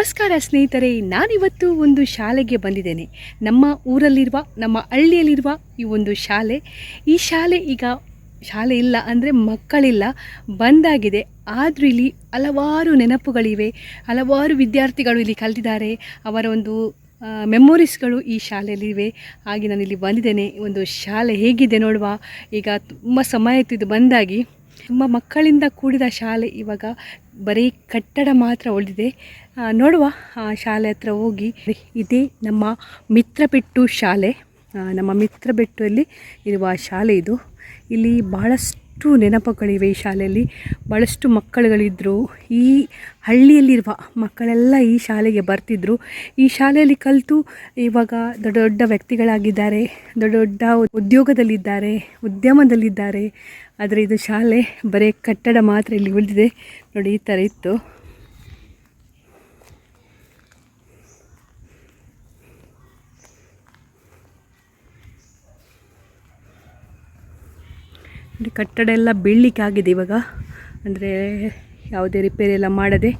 ನಮಸ್ಕಾರ ಸ್ನೇಹಿತರೆ, ನಾನಿವತ್ತು ಒಂದು ಶಾಲೆಗೆ ಬಂದಿದ್ದೇನೆ. ನಮ್ಮ ಊರಲ್ಲಿರುವ, ನಮ್ಮ ಹಳ್ಳಿಯಲ್ಲಿರುವ ಈ ಒಂದು ಶಾಲೆ. ಈ ಶಾಲೆ ಈಗ ಶಾಲೆ ಇಲ್ಲ ಅಂದರೆ ಮಕ್ಕಳಿಲ್ಲ, ಬಂದಾಗಿದೆ. ಆದರೂ ಇಲ್ಲಿ ಹಲವಾರು ನೆನಪುಗಳಿವೆ. ಹಲವಾರು ವಿದ್ಯಾರ್ಥಿಗಳು ಇಲ್ಲಿ ಕಲಿತಿದ್ದಾರೆ. ಅವರ ಒಂದು ಮೆಮೊರೀಸ್ಗಳು ಈ ಶಾಲೆಯಲ್ಲಿವೆ. ಹಾಗೆ ನಾನು ಇಲ್ಲಿ ಬಂದಿದ್ದೇನೆ. ಒಂದು ಶಾಲೆ ಹೇಗಿದೆ ನೋಡುವ. ಈಗ ತುಂಬ ಸಮಯ ಇತ್ತು ಬಂದಾಗಿ. ತುಂಬ ಮಕ್ಕಳಿಂದ ಕೂಡಿದ ಶಾಲೆ ಇವಾಗ ಬರೀ ಕಟ್ಟಡ ಮಾತ್ರ ಉಳಿದಿದೆ. ನೋಡುವ, ಆ, ಶಾಲೆ ಹತ್ರ ಹೋಗಿ. ಇದೇ ನಮ್ಮ ಮಿತ್ರಪೆಟ್ಟು ಶಾಲೆ. ನಮ್ಮ ಮಿತ್ರಬೆಟ್ಟಲ್ಲಿ ಇರುವ ಶಾಲೆ ಇದು. ಇಲ್ಲಿ ಭಾಳಷ್ಟು ನೆನಪುಗಳಿವೆ ಈ ಶಾಲೆಯಲ್ಲಿ. ಭಾಳಷ್ಟು ಮಕ್ಕಳುಗಳಿದ್ದರು ಈ ಹಳ್ಳಿಯಲ್ಲಿರುವ ಮಕ್ಕಳೆಲ್ಲ ಈ ಶಾಲೆಗೆ ಬರ್ತಿದ್ರು. ಈ ಶಾಲೆಯಲ್ಲಿ ಕಲಿತು ಇವಾಗ ದೊಡ್ಡ ದೊಡ್ಡ ವ್ಯಕ್ತಿಗಳಾಗಿದ್ದಾರೆ. ದೊಡ್ಡ ದೊಡ್ಡ ಉದ್ಯೋಗದಲ್ಲಿದ್ದಾರೆ, ಉದ್ಯಮದಲ್ಲಿದ್ದಾರೆ. ಆದರೆ ಇದು ಶಾಲೆ, ಬರೀ ಕಟ್ಟಡ ಮಾತ್ರ ಇಲ್ಲಿ ಉಳಿದಿದೆ. ನೋಡಿ, ಈ ಥರ ಇತ್ತು. ಕಟ್ಟಡ ಎಲ್ಲ ಬೀಳಲಿಕ್ಕೆ ಆಗಿದೆ ಇವಾಗ. ಅಂದರೆ ಯಾವುದೇ ರಿಪೇರಿ ಎಲ್ಲ ಮಾಡದೆ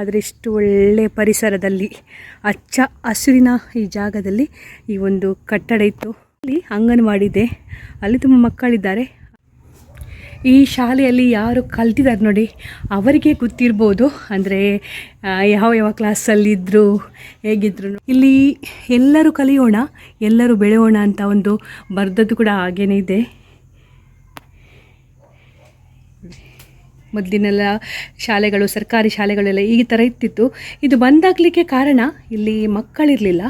ಆದರೆ ಇಷ್ಟು ಒಳ್ಳೆಯ ಪರಿಸರದಲ್ಲಿ ಹಚ್ಚ ಹಸಿರಿನ ಈ ಜಾಗದಲ್ಲಿ ಈ ಒಂದು ಕಟ್ಟಡ ಇತ್ತು. ಅಲ್ಲಿ ಅಂಗನವಾಡಿ ಇದೆ ಅಲ್ಲಿ ತುಂಬ ಮಕ್ಕಳಿದ್ದಾರೆ. ಈ ಶಾಲೆಯಲ್ಲಿ ಯಾರು ಕಲ್ತಿದ್ದಾರೆ ನೋಡಿ, ಅವರಿಗೆ ಗೊತ್ತಿರ್ಬೋದು. ಅಂದರೆ ಯಾವ ಯಾವ ಕ್ಲಾಸಲ್ಲಿದ್ದರು ಹೇಗಿದ್ರು ಇಲ್ಲಿ ಎಲ್ಲರೂ ಕಲಿಯೋಣ, ಎಲ್ಲರೂ ಬೆಳೆಯೋಣ ಅಂತ ಒಂದು ಬರ್ದದ್ದು ಕೂಡ ಹಾಗೇನೇ ಇದೆ. ಮೊದಲಿನೆಲ್ಲ ಶಾಲೆಗಳು, ಸರ್ಕಾರಿ ಶಾಲೆಗಳೆಲ್ಲ ಈ ಥರ ಇತ್ತಿತ್ತು ಇದು ಬಂದಾಗಲಿಕ್ಕೆ ಕಾರಣ ಇಲ್ಲಿ ಮಕ್ಕಳಿರಲಿಲ್ಲ.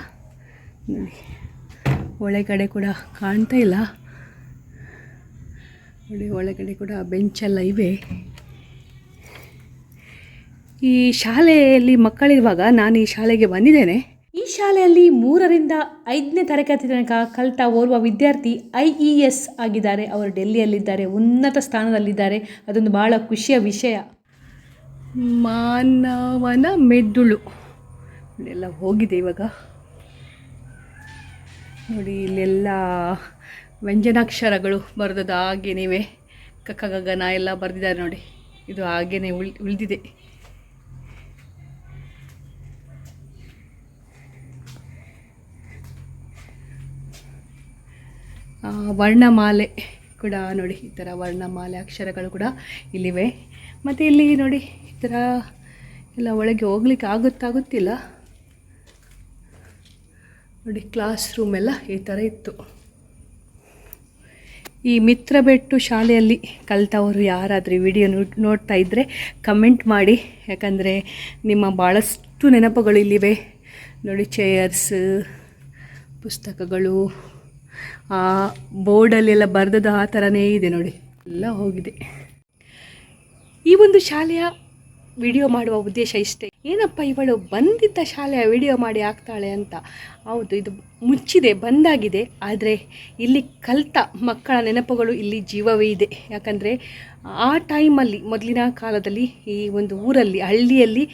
ಒಳಗಡೆ ಕೂಡ ಕಾಣ್ತಾ ಇಲ್ಲ. ನೋಡಿ ಒಳಗಡೆ ಕೂಡ ಬೆಂಚೆಲ್ಲ ಇವೆ. ಈ ಶಾಲೆಯಲ್ಲಿ ಮಕ್ಕಳಿರುವಾಗ ನಾನು ಈ ಶಾಲೆಗೆ ಬಂದಿದ್ದೇನೆ. ಈ ಶಾಲೆಯಲ್ಲಿ ಮೂರರಿಂದ ಐದನೇ ತರಗತಿ ತನಕ ಕಲಿತ ಓರ್ವ ವಿದ್ಯಾರ್ಥಿ ಐ ಇ ಎಸ್ ಆಗಿದ್ದಾರೆ. ಅವರು ಡೆಲ್ಲಿಯಲ್ಲಿದ್ದಾರೆ, ಉನ್ನತ ಸ್ಥಾನದಲ್ಲಿದ್ದಾರೆ. ಅದೊಂದು ಭಾಳ ಖುಷಿಯ ವಿಷಯ. ಮಾನವನ ಮೆದುಳು. ಎಲ್ಲ ಹೋಗಿದೆ ಇವಾಗ. ನೋಡಿ, ಇಲ್ಲೆಲ್ಲ ವ್ಯಂಜನಾಕ್ಷರಗಳು ಬರೆದದ್ದು ಹಾಗೇನಿವೆ. ಗಗನ ಎಲ್ಲ ಬರೆದಿದ್ದಾರೆ ನೋಡಿ. ಇದು ಹಾಗೇನೆ ಉಳ್, ಉಳಿದಿದೆ. ವರ್ಣಮಾಲೆ ಕೂಡ ನೋಡಿ, ಈ ಥರ ವರ್ಣಮಾಲೆ ಅಕ್ಷರಗಳು ಕೂಡ ಇಲ್ಲಿವೆ. ಮತ್ತು ಇಲ್ಲಿ ನೋಡಿ, ಈ ಥರ ಎಲ್ಲ ಒಳಗೆ ಹೋಗ್ಲಿಕ್ಕೆ ಆಗುತ್ತಾಗುತ್ತಿಲ್ಲ ನೋಡಿ ಕ್ಲಾಸ್ ರೂಮ್ ಎಲ್ಲ ಈ ಥರ ಇತ್ತು. ಈ ಮಿತ್ರಬೆಟ್ಟು ಶಾಲೆಯಲ್ಲಿ ಕಲಿತವರು ಯಾರಾದರೂ ವಿಡಿಯೋ ನೋಡ್ತಾ ಇದ್ದರೆ ಕಮೆಂಟ್ ಮಾಡಿ. ಯಾಕಂದರೆ ನಿಮ್ಮ ಭಾಳಷ್ಟು ನೆನಪುಗಳು ಇಲ್ಲಿವೆ. ನೋಡಿ ಚೇರ್ಸ್ ಪುಸ್ತಕಗಳು, ಆ ಬೋರ್ಡಲ್ಲೆಲ್ಲ ಬರೆದದ್ದು ಆ ಥರನೇ ಇದೆ ನೋಡಿ. ಎಲ್ಲ ಹೋಗಿದೆ. ಈ ಒಂದು ಶಾಲೆಯ ವಿಡಿಯೋ ಮಾಡುವ ಉದ್ದೇಶ ಇಷ್ಟೇ. ಏನಪ್ಪ ಇವಳು ಬಂದಿದ್ದ ಶಾಲೆಯ ವಿಡಿಯೋ ಮಾಡಿ ಹಾಕ್ತಾಳೆ ಅಂತ? ಹೌದು, ಇದು ಮುಚ್ಚಿದೆ, ಬಂದಾಗಿದೆ. ಆದರೆ ಇಲ್ಲಿ ಕಲಿತ ಮಕ್ಕಳ ನೆನಪುಗಳು ಇಲ್ಲಿ ಜೀವವೇ ಇದೆ. ಯಾಕಂದರೆ ಆ ಟೈಮಲ್ಲಿ, ಮೊದಲಿನ ಕಾಲದಲ್ಲಿ ಈ ಒಂದು ಊರಲ್ಲಿ, ಹಳ್ಳಿಯಲ್ಲಿ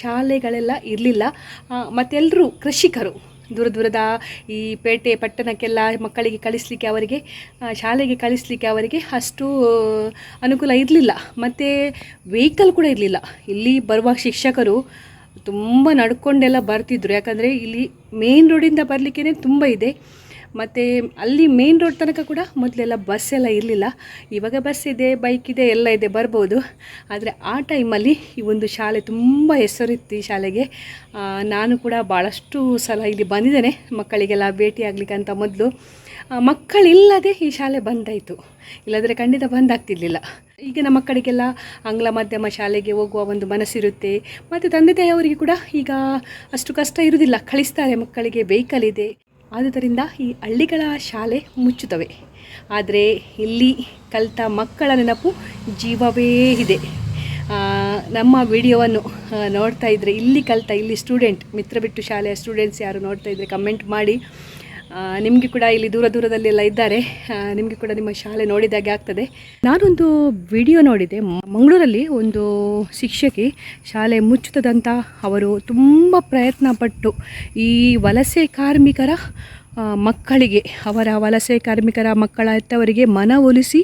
ಶಾಲೆಗಳೆಲ್ಲ ಇರಲಿಲ್ಲ. ಮತ್ತೆಲ್ಲರೂ ಕೃಷಿಕರು. ದೂರ ದೂರದ ಈ ಪೇಟೆ ಪಟ್ಟಣಕ್ಕೆಲ್ಲ ಮಕ್ಕಳಿಗೆ ಕಳಿಸ್ಲಿಕ್ಕೆ ಅವರಿಗೆ ಶಾಲೆಗೆ ಕಳಿಸ್ಲಿಕ್ಕೆ ಅವರಿಗೆ ಅಷ್ಟು ಅನುಕೂಲ ಇರಲಿಲ್ಲ. ಮತ್ತು ವೆಹಿಕಲ್ ಕೂಡ ಇರಲಿಲ್ಲ. ಇಲ್ಲಿ ಬರುವ ಶಿಕ್ಷಕರು ತುಂಬ ನಡ್ಕೊಂಡೆಲ್ಲ ಬರ್ತಿದ್ರು. ಯಾಕಂದರೆ ಇಲ್ಲಿ ಮೇನ್ ರೋಡಿಂದ ಬರಲಿಕ್ಕೇ ತುಂಬ ಇದೆ. ಮತ್ತು ಅಲ್ಲಿ ಮೇನ್ ರೋಡ್ ತನಕ ಕೂಡ ಮೊದಲೆಲ್ಲ ಬಸ್ ಎಲ್ಲ ಇರಲಿಲ್ಲ. ಇವಾಗ ಬಸ್ ಇದೆ ಬೈಕ್ ಇದೆ, ಎಲ್ಲ ಇದೆ, ಬರ್ಬೋದು. ಆದರೆ ಆ ಟೈಮಲ್ಲಿ ಈ ಒಂದು ಶಾಲೆ ತುಂಬ ಹೆಸರಿತ್ತು ಈ ಶಾಲೆಗೆ. ನಾನು ಕೂಡ ಭಾಳಷ್ಟು ಸಲ ಇಲ್ಲಿ ಬಂದಿದ್ದೇನೆ. ಮಕ್ಕಳಿಗೆಲ್ಲ ಭೇಟಿ ಆಗ್ಲಿಕ್ಕೆ ಅಂತ ಮೊದಲು. ಮಕ್ಕಳಿಲ್ಲದೆ ಈ ಶಾಲೆ ಬಂದಾಯಿತು. ಇಲ್ಲದ್ರೆ ಖಂಡಿತ ಬಂದಾಗ್ತಿರ್ಲಿಲ್ಲ. ಈಗಿನ ಮಕ್ಕಳಿಗೆಲ್ಲ ಆಂಗ್ಲ ಮಾಧ್ಯಮ ಶಾಲೆಗೆ ಹೋಗುವ ಒಂದು ಮನಸ್ಸಿರುತ್ತೆ. ಮತ್ತು ತಂದೆ ತಾಯಿಯವರಿಗೆ ಕೂಡ ಈಗ ಅಷ್ಟು ಕಷ್ಟ ಇರುವುದಿಲ್ಲ. ಕಳಿಸ್ತಾರೆ ಮಕ್ಕಳಿಗೆ ವೆಹಿಕಲ್ ಇದೆ. ಆದುದರಿಂದ ಈ ಹಳ್ಳಿಗಳ ಶಾಲೆ ಮುಚ್ಚುತ್ತವೆ. ಆದರೆ ಇಲ್ಲಿ ಕಲಿತ ಮಕ್ಕಳ ನೆನಪು ಜೀವವೇ ಇದೆ. ನಮ್ಮ ವಿಡಿಯೋವನ್ನು ನೋಡ್ತಾ ಇದ್ದರೆ ಇಲ್ಲಿ ಕಲಿತ ಇಲ್ಲಿ ಸ್ಟೂಡೆಂಟ್ ಮಿತ್ರ ಬಿಟ್ಟು ಶಾಲೆಯ ಸ್ಟೂಡೆಂಟ್ಸ್ ಯಾರು ನೋಡ್ತಾ ಇದ್ದರೆ ಕಮೆಂಟ್ ಮಾಡಿ. ನಿಮಗೆ ಕೂಡ ಇಲ್ಲಿ ದೂರ ದೂರದಲ್ಲೆಲ್ಲ ಇದ್ದಾರೆ. ನಿಮಗೆ ಕೂಡ ನಿಮ್ಮ ಶಾಲೆ ನೋಡಿದಾಗೆ ಆಗ್ತದೆ. ನಾನೊಂದು ವಿಡಿಯೋ ನೋಡಿದೆ. ಮಂಗಳೂರಲ್ಲಿ ಒಂದು ಶಿಕ್ಷಕಿ ಶಾಲೆ ಮುಚ್ಚುತ್ತದಂತ ಅವರು ತುಂಬ ಪ್ರಯತ್ನ ಪಟ್ಟು ಈ ವಲಸೆ ಕಾರ್ಮಿಕರ ಮಕ್ಕಳಿಗೆ, ಅವರ ವಲಸೆ ಕಾರ್ಮಿಕರ ಮಕ್ಕಳ ಹೆತ್ತವರಿಗೆ ಮನವೊಲಿಸಿ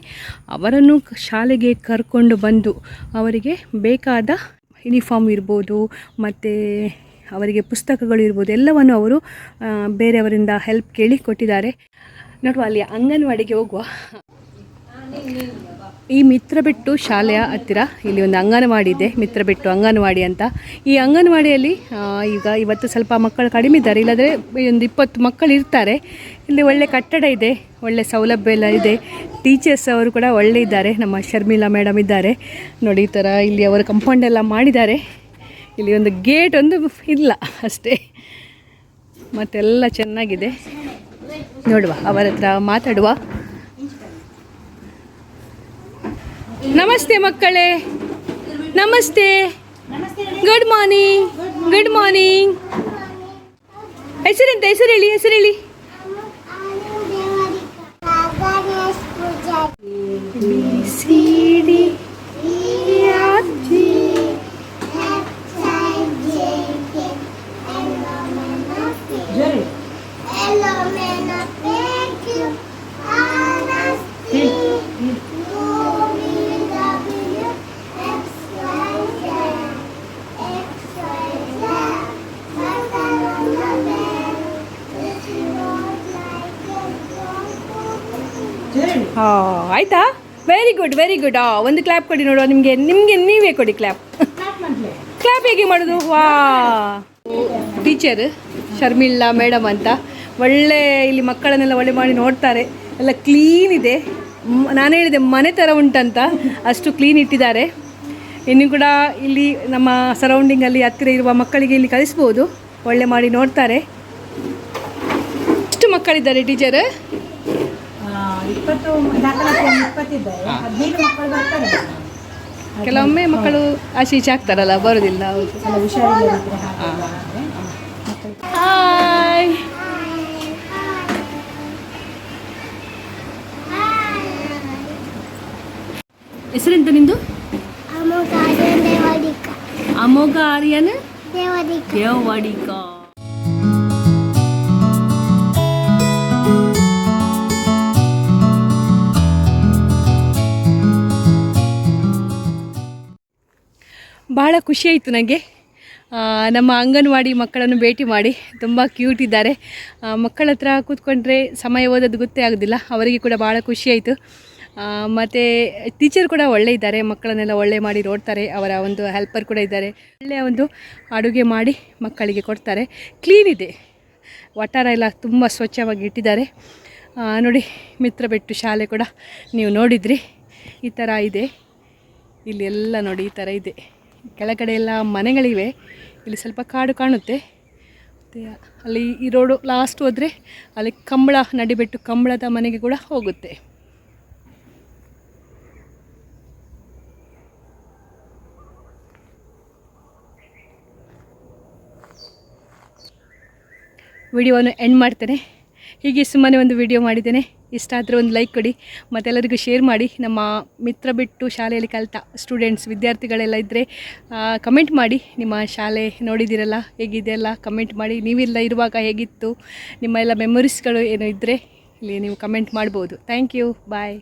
ಅವರನ್ನು ಶಾಲೆಗೆ ಕರ್ಕೊಂಡು ಬಂದು ಅವರಿಗೆ ಬೇಕಾದ ಯೂನಿಫಾರ್ಮ್ ಇರ್ಬೋದು, ಮತ್ತು ಅವರಿಗೆ ಪುಸ್ತಕಗಳು ಇರ್ಬೋದು, ಎಲ್ಲವನ್ನು ಅವರು ಬೇರೆಯವರಿಂದ ಹೆಲ್ಪ್ ಕೇಳಿ ಕೊಟ್ಟಿದ್ದಾರೆ. ನೋಡುವ ಅಲ್ಲಿ ಅಂಗನವಾಡಿಗೆ ಹೋಗುವ. ಈ ಮಿತ್ರ ಬಿಟ್ಟು ಶಾಲೆಯ ಹತ್ತಿರ, ಇಲ್ಲಿ ಒಂದು ಅಂಗನವಾಡಿ ಇದೆ, ಮಿತ್ರ ಬಿಟ್ಟು ಅಂಗನವಾಡಿ ಅಂತ. ಈ ಅಂಗನವಾಡಿಯಲ್ಲಿ ಈಗ ಇವತ್ತು ಸ್ವಲ್ಪ ಮಕ್ಕಳು ಕಡಿಮೆ ಇದ್ದಾರೆ, ಇಲ್ಲಾಂದರೆ ಒಂದು ಇಪ್ಪತ್ತು ಮಕ್ಕಳು ಇರ್ತಾರೆ. ಇಲ್ಲಿ ಒಳ್ಳೆ ಕಟ್ಟಡ ಇದೆ, ಒಳ್ಳೆ ಸೌಲಭ್ಯ ಎಲ್ಲ ಇದೆ. ಟೀಚರ್ಸ್ ಅವರು ಕೂಡ ಒಳ್ಳೆ ಇದ್ದಾರೆ, ನಮ್ಮ ಶರ್ಮಿಳಾ ಮೇಡಮ್ ಇದ್ದಾರೆ. ನೋಡಿ ಈ ಥರ ಇಲ್ಲಿ ಅವರು ಕಂಪೌಂಡ್ ಎಲ್ಲ ಮಾಡಿದ್ದಾರೆ. ಇಲ್ಲಿ ಒಂದು ಗೇಟ್ ಒಂದು ಇಲ್ಲ ಅಷ್ಟೇ. ಮತ್ತೆಲ್ಲ ಚೆನ್ನಾಗಿದೆ. ನೋಡುವ, ಅವರ ಹತ್ರ ಮಾತಾಡುವ. ನಮಸ್ತೆ ಮಕ್ಕಳೇ. ನಮಸ್ತೆ. ಗುಡ್ ಮಾರ್ನಿಂಗ್ ಗುಡ್ ಮಾರ್ನಿಂಗ್ ಹೆಸರೆಂತ ಹೆಸರು ಹೇಳಿ ಹೆಸರು ಹೇಳಿ ಆಯ್ತಾ? ವೆರಿ ಗುಡ್ ವೆರಿ ಗುಡ್ ಆ, ಒಂದು ಕ್ಲ್ಯಾಪ್ ಕೊಡಿ ನೋಡುವ ನಿಮಗೆ. ನಿಮಗೆ ನೀವೇ ಕೊಡಿ ಕ್ಲ್ಯಾಪ್ ಕ್ಲ್ಯಾಪ್ ಹೇಗೆ ಮಾಡೋದು? ವಾ. ಟೀಚರ್ ಶರ್ಮಿಳಾ ಮೇಡಮ್ ಅಂತ. ಒಳ್ಳೆ ಇಲ್ಲಿ ಮಕ್ಕಳನ್ನೆಲ್ಲ ಒಳ್ಳೆ ಮಾಡಿ ನೋಡ್ತಾರೆ. ಎಲ್ಲ ಕ್ಲೀನ್ ಇದೆ. ನಾನು ಹೇಳಿದೆ ಮನೆ ಥರ ಉಂಟಂತ. ಅಷ್ಟು ಕ್ಲೀನ್ ಇಟ್ಟಿದ್ದಾರೆ. ಇನ್ನು ಕೂಡ ಇಲ್ಲಿ ನಮ್ಮ ಸರೌಂಡಿಂಗಲ್ಲಿ ಹತ್ತಿರ ಇರುವ ಮಕ್ಕಳಿಗೆ ಇಲ್ಲಿ ಕಲಿಸ್ಬೋದು ಒಳ್ಳೆ ಮಾಡಿ ನೋಡ್ತಾರೆ. ಎಷ್ಟು ಮಕ್ಕಳಿದ್ದಾರೆ ಟೀಚರ್ ಇಪ್ಪತ್ತು ದಾಖಲಾತಿ ಇಪ್ಪತ್ತಿದ್ದಾರೆ ಹದಿನೈದು ಮಕ್ಕಳು ಬರ್ತಾರೆ. ಕೆಲವೊಮ್ಮೆ ಮಕ್ಕಳು ಆಚೆ ಈಚೆ ಆಗ್ತಾರಲ್ಲ ಬರೋದಿಲ್ಲ ಹಾಯ್. ಹೆಸರೆಂತ ನಿಂದು? ಅಮೋಘ ಆರ್ಯನ್ ದೇವಡಿಕ ಭಾಳ ಖುಷಿ ಆಯಿತು ನನಗೆ. ನಮ್ಮ ಅಂಗನವಾಡಿ ಮಕ್ಕಳನ್ನು ಭೇಟಿ ಮಾಡಿ. ತುಂಬ ಕ್ಯೂಟ್ ಇದ್ದಾರೆ. ಮಕ್ಕಳ ಹತ್ರ ಕೂತ್ಕೊಂಡ್ರೆ ಸಮಯ ಓದೋದು ಗೊತ್ತೇ ಆಗೋದಿಲ್ಲ. ಅವರಿಗೆ ಕೂಡ ಭಾಳ ಖುಷಿಯಾಯಿತು ಮತ್ತು ಟೀಚರ್ ಕೂಡ ಒಳ್ಳೆ ಇದ್ದಾರೆ. ಮಕ್ಕಳನ್ನೆಲ್ಲ ಒಳ್ಳೆ ಮಾಡಿ ನೋಡ್ತಾರೆ. ಅವರ ಒಂದು ಹೆಲ್ಪರ್ ಕೂಡ ಇದ್ದಾರೆ. ಒಳ್ಳೆಯ ಒಂದು ಅಡುಗೆ ಮಾಡಿ ಮಕ್ಕಳಿಗೆ ಕೊಡ್ತಾರೆ. ಕ್ಲೀನ್ ಇದೆ. ವಟಾರ ಎಲ್ಲ ತುಂಬ ಸ್ವಚ್ಛವಾಗಿ ಇಟ್ಟಿದ್ದಾರೆ. ನೋಡಿ, ಮಿತ್ರ ಬೆಟ್ಟು ಶಾಲೆ ಕೂಡ ನೀವು ನೋಡಿದ್ರಿ. ಈ ಥರ ಇದೆ. ಇಲ್ಲಿ ಎಲ್ಲ ನೋಡಿ, ಈ ಥರ ಇದೆ. ಕೆಳಗಡೆ ಎಲ್ಲ ಮನೆಗಳಿವೆ. ಇಲ್ಲಿ ಸ್ವಲ್ಪ ಕಾಡು ಕಾಣುತ್ತೆ. ಮತ್ತು ಅಲ್ಲಿ ಈ ರೋಡು ಲಾಸ್ಟ್ ಹೋದರೆ ಅಲ್ಲಿ ಕಂಬಳ, ನಡಿಬೆಟ್ಟು ಕಂಬಳದ ಮನೆಗೆ ಕೂಡ ಹೋಗುತ್ತೆ. ವಿಡಿಯೋವನ್ನು ಎಂಡ್ ಮಾಡ್ತೇನೆ. ಹೀಗೆ ಸುಮ್ಮನೆ ಒಂದು ವಿಡಿಯೋ ಮಾಡಿದ್ದೇನೆ. ಇಷ್ಟ ಆದರೆ ಒಂದು ಲೈಕ್ ಕೊಡಿ. ಮತ್ತೆಲ್ಲರಿಗೂ ಶೇರ್ ಮಾಡಿ. ನಮ್ಮ ಮಿತ್ರ ಬಿಟ್ಟು ಶಾಲೆಯಲ್ಲಿ ಕಲಿತ ಸ್ಟೂಡೆಂಟ್ಸ್ ವಿದ್ಯಾರ್ಥಿಗಳೆಲ್ಲ ಇದ್ದರೆ ಕಮೆಂಟ್ ಮಾಡಿ. ನಿಮ್ಮ ಶಾಲೆ ನೋಡಿದ್ದೀರಲ್ಲ ಹೇಗಿದೆ ಎಲ್ಲ ಕಮೆಂಟ್ ಮಾಡಿ. ನೀವೆಲ್ಲ ಇರುವಾಗ ಹೇಗಿತ್ತು? ನಿಮ್ಮ ಎಲ್ಲ ಮೆಮೊರೀಸ್ಗಳು ಏನು ಇದ್ದರೆ ಇಲ್ಲಿ ನೀವು ಕಮೆಂಟ್ ಮಾಡ್ಬೋದು. Thank you bye